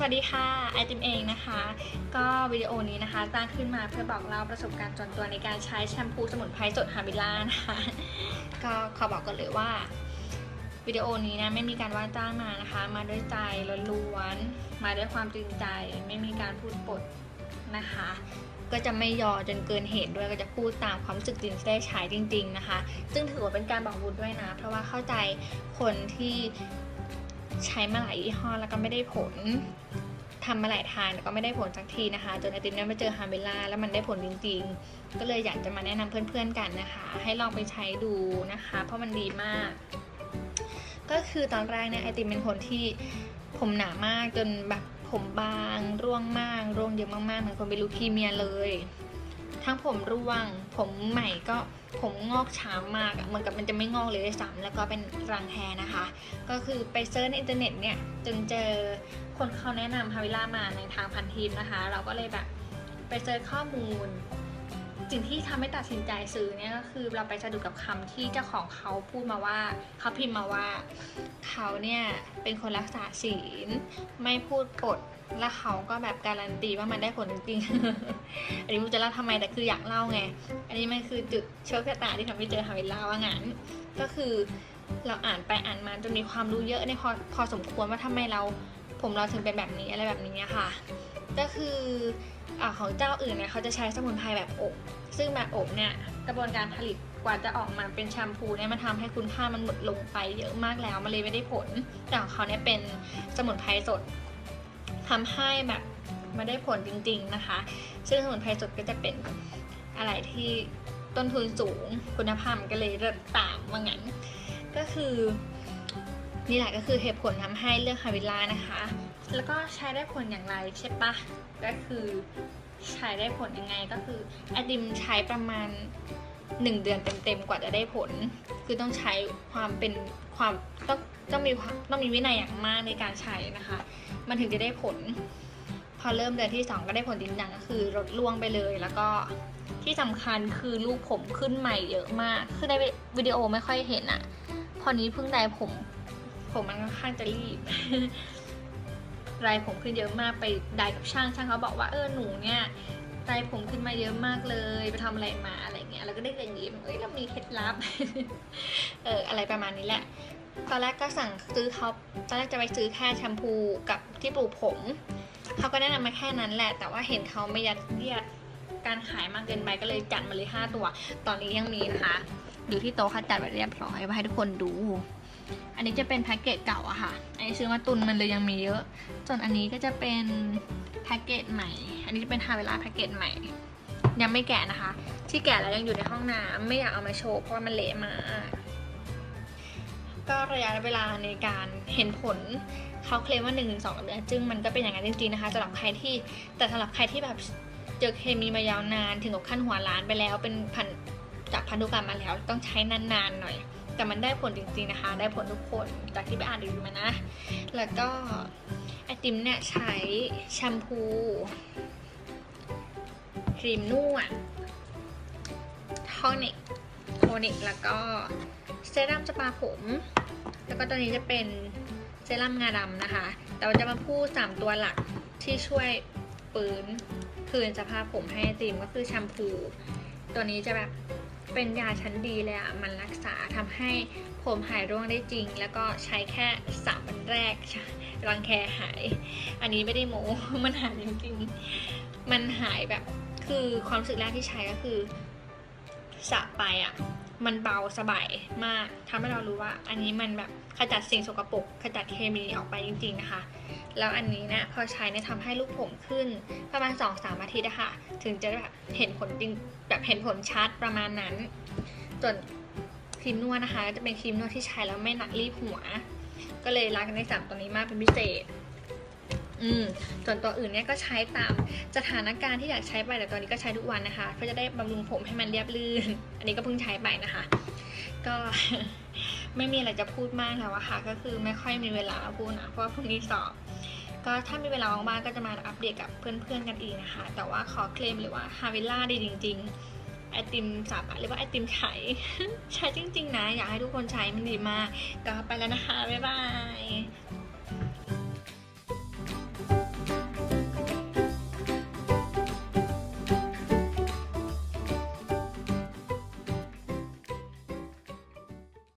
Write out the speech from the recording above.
สวัสดีค่ะไอติมเองนะคะ ก็วิดีโอนี้นะคะสร้างขึ้นมาเพื่อบอกเล่าประสบการณ์ส่วนตัวในการใช้แชมพูสมุนไพรสดฮาบิล่านะคะก็ขอบอกกันเลยว่าวิดีโอนี้นะไม่มีการว่าจ้างมานะคะ มาด้วยใจล้วนๆมาด้วยความจริงใจ ไม่มีการพูดปดนะคะ ก็จะไม่ยอจนเกินเหตุด้วยก็จะพูดตามความรู้สึกจริงที่ได้ใช้จริง ๆนะคะ ซึ่งถือว่าเป็นการบอกบุญด้วยนะ เพราะว่าเข้าใจคนที่ ใช้มาหลายยี่ห้อแล้วก็ไม่ได้ผลทำมาหลายทางแต่ก็ไม่ได้ผลสักทีนะคะ จนไอติมนี่ยมาเจอฮาเบล่าแล้วมันได้ผลจริงๆ ก็เลยอยากจะมาแนะนำเพื่อนๆกันนะคะ ให้ลองไปใช้ดูนะคะ เพราะมันดีมาก ก็คือตอนแรกเนี่ยไอติมเป็นคนที่ผมหนามากจนแบบผมบาง ร่วงมาก ร่วงเยอะมากๆเหมือนคนเป็นลูคีเมียเลย ทั้งผมร่วง ผมใหม่ก็ผมงอกช้ามากเหมือนกับมันจะไม่งอกเลยด้วยซ้ำแล้วก็เป็นรังแฮนะคะ ก็คือไปเซิร์ชในอินเทอร์เน็ตเนี่ยจนเจอคนเขาแนะนำฮาวิล่ามาในทางพันทิปนะคะ เราก็เลยแบบไปเจอข้อมูล สิ่งที่ทำให้ตัดสินใจซื้อเนี่ยก็คือเราไปสะดุดกับคำที่เจ้าของเขาพูดมาว่าเขาพิมพ์มาว่าเขาเนี่ยเป็นคนรักษาศีลไม่พูดปดแล้วเขาก็แบบการันตีว่ามันได้ผลจริงๆ อันนี้มูจะเล่าทำไมแต่คืออยากเล่าไง อันนี้มันคือจุดโชคชะตาที่ทำให้เจอฮาวิลล่าว่างั้น ก็คือเราอ่านไปอ่านมาจนมีความรู้เยอะในพอพอสมควรว่าทำไมเราผมเราถึงเป็นแบบนี้อะไรแบบนี้ค่ะ ก็คือ อของเจ้าอื่นเนี่ยเขาจะใช้สมุนไพรแบบอบ ซึ่งแบบอบเนี่ยกระบวนการผลิตกว่าจะออกมาเป็นแชมพูเนี่ยมันทำให้คุณค่ามันหมดลงไปเยอะมากแล้วมันเลยไม่ได้ผล แต่ของเขาเนี่ยเป็นสมุนไพรสดทำให้แบบมาได้ผลจริง ๆนะคะ ซึ่งสมุนไพรสดก็จะเป็นอะไรที่ต้นทุนสูงคุณภาพก็เลยเริ่มต่ำว่างั้น ก็คือ นี่แหละก็คือเหตุผลทำให้เลือกฮาวิล่านะคะ แล้วก็ใช้ได้ผลอย่างไรใช่ปะก็คือใช้ได้ผลยังไงก็คือไอติมใช้ประมาณ 1 เดือนเต็มๆกว่าจะได้ผล คือต้องใช้ความเป็นความต้องต้องมีความต้องมีวินัยอย่างมากในการใช้นะคะ มันถึงจะได้ผล พอเริ่มเดือนที่ 2 ก็ได้ผลจริงจังก็คือลดล่วงไปเลย แล้วก็ที่สำคัญคือลูกผมขึ้นใหม่เยอะมาก คือในวิดีโอไม่ค่อยเห็นอะพอนี้เพิ่งได้ผม ผมมันค่อนข้างจะรีบรายผมขึ้นเยอะมากไปได้กับช่างช่างเขาบอกว่าเออหนูเนี่ยรายผมขึ้นมาเยอะมากเลยไปทำอะไรมาอะไรเงี้ยแล้วก็ได้เรียนรู้เอ้ยเรามีเคล็ดลับเอออะไรประมาณนี้แหละตอนแรกก็สั่งซื้อเขาตอนแรกจะไปซื้อแค่แชมพูกับที่ปลูกผมเขาก็แนะนำมาแค่นั้นแหละ แต่ว่าเห็นเขาไม่ยัดเยียดการขายมากเกินไปก็เลยจัดมาเลย 5 ตัว ตอนนี้ยังมีนะคะอยู่ที่โต๊ะค่ะจัดไว้เรียบร้อยไว้ให้ทุกคนดู อันนี้จะเป็นแพ็กเกจเก่าอะค่ะ อันนี้ซื้อมาตุนมันเลยยังมีเยอะ ส่วนอันนี้ก็จะเป็นแพ็กเกจใหม่ อันนี้จะเป็นฮาเวลาแพ็กเกจใหม่ ยังไม่แกะนะคะ ที่แกะแล้วยังอยู่ในห้องน้ำไม่อยากเอามาโชว์เพราะมันเละมากก็ระยะเวลาในการเห็นผลเขาเคลมว่า1นถึงสเดือนซึ่งมันก็เป็นอย่างนั้นจริงๆนะคะสำหรับใครที่แต่สำหรับใครที่แบบเจอเคมีมายาวนานถึงกับขั้นหัวล้านไปแล้วเป็นพันจากพันธุกรรมมาแล้วต้องใช้นานๆหน่อย แต่มันได้ผลจริงๆนะคะ ได้ผลทุกคนจากที่ไปอ่านรีวิวมานะ แล้วก็ไอติมเนี่ยใช้แชมพูครีมนวดทอนิกโทนิกแล้วก็เซรั่มสปาผม แล้วก็ตัวนี้จะเป็นเซรั่มงาดำนะคะ แต่ว่าจะมาพูด 3 ตัวหลักที่ช่วยฟื้นคืนสภาพผมให้ไอติมก็คือแชมพู ตัวนี้จะแบบ เป็นยาชั้นดีเลยอะมันรักษาทำให้ผมหายร่วงได้จริง แล้วก็ใช้แค่สามวันแรกรังแคหาย อันนี้ไม่ได้โม้มันหายจริงๆ มันหายแบบคือความรู้สึกแรกที่ใช้ก็คือสระไปอะ มันเบาสบายมากทำให้เรารู้ว่า อันนี้มันแบบขจัดสิ่งสกปรกขจัดเคมีออกไปจริง ๆนะคะ แล้วอันนี้เนี่ยพอใช้เนี่ยทำให้ลูกผมขึ้นประมาณ2อสามอาทิตย์อะคะถึงจะแบบเห็นผลจริงแบบเห็นผลชัดประมาณนั้น ส่วนครีมนวดนะคะ จะเป็นครีมนวดที่ใช้แล้วไม่หนักรีบหัว ก็เลยรักในสามตัวนี้มากเป็นพิเศษ อืมส่วนตัวอื่นเนี่ยก็ใช้ตามสถานการณ์ที่อยากใช้ไปแต่ตัวนี้ก็ใช้ทุกวันนะคะเพื่อจะได้บำรุงผมให้มันเรียบลื่น อันนี้ก็เพิ่งใช้ไปนะคะ ก็ไม่มีอะไรจะพูดมากแล้วอะค่ะ ก็คือไม่ค่อยมีเวลาพูดนะเพราะว่าพรุ่งนี้สอบก็ถ้ามีเวลาว่างๆก็จะมาอัปเดตกับเพื่อนๆกันอีกนะคะ แต่ว่าขอเคลมเลยว่าฮาวิล่าดีจริง ๆ ไอติมสาบะหรือว่าไอติมไข่ใช้จริง ๆ นะ อยากให้ทุกคนใช้มันดีมาก ก็ไปแล้วนะคะ บ๊ายบาย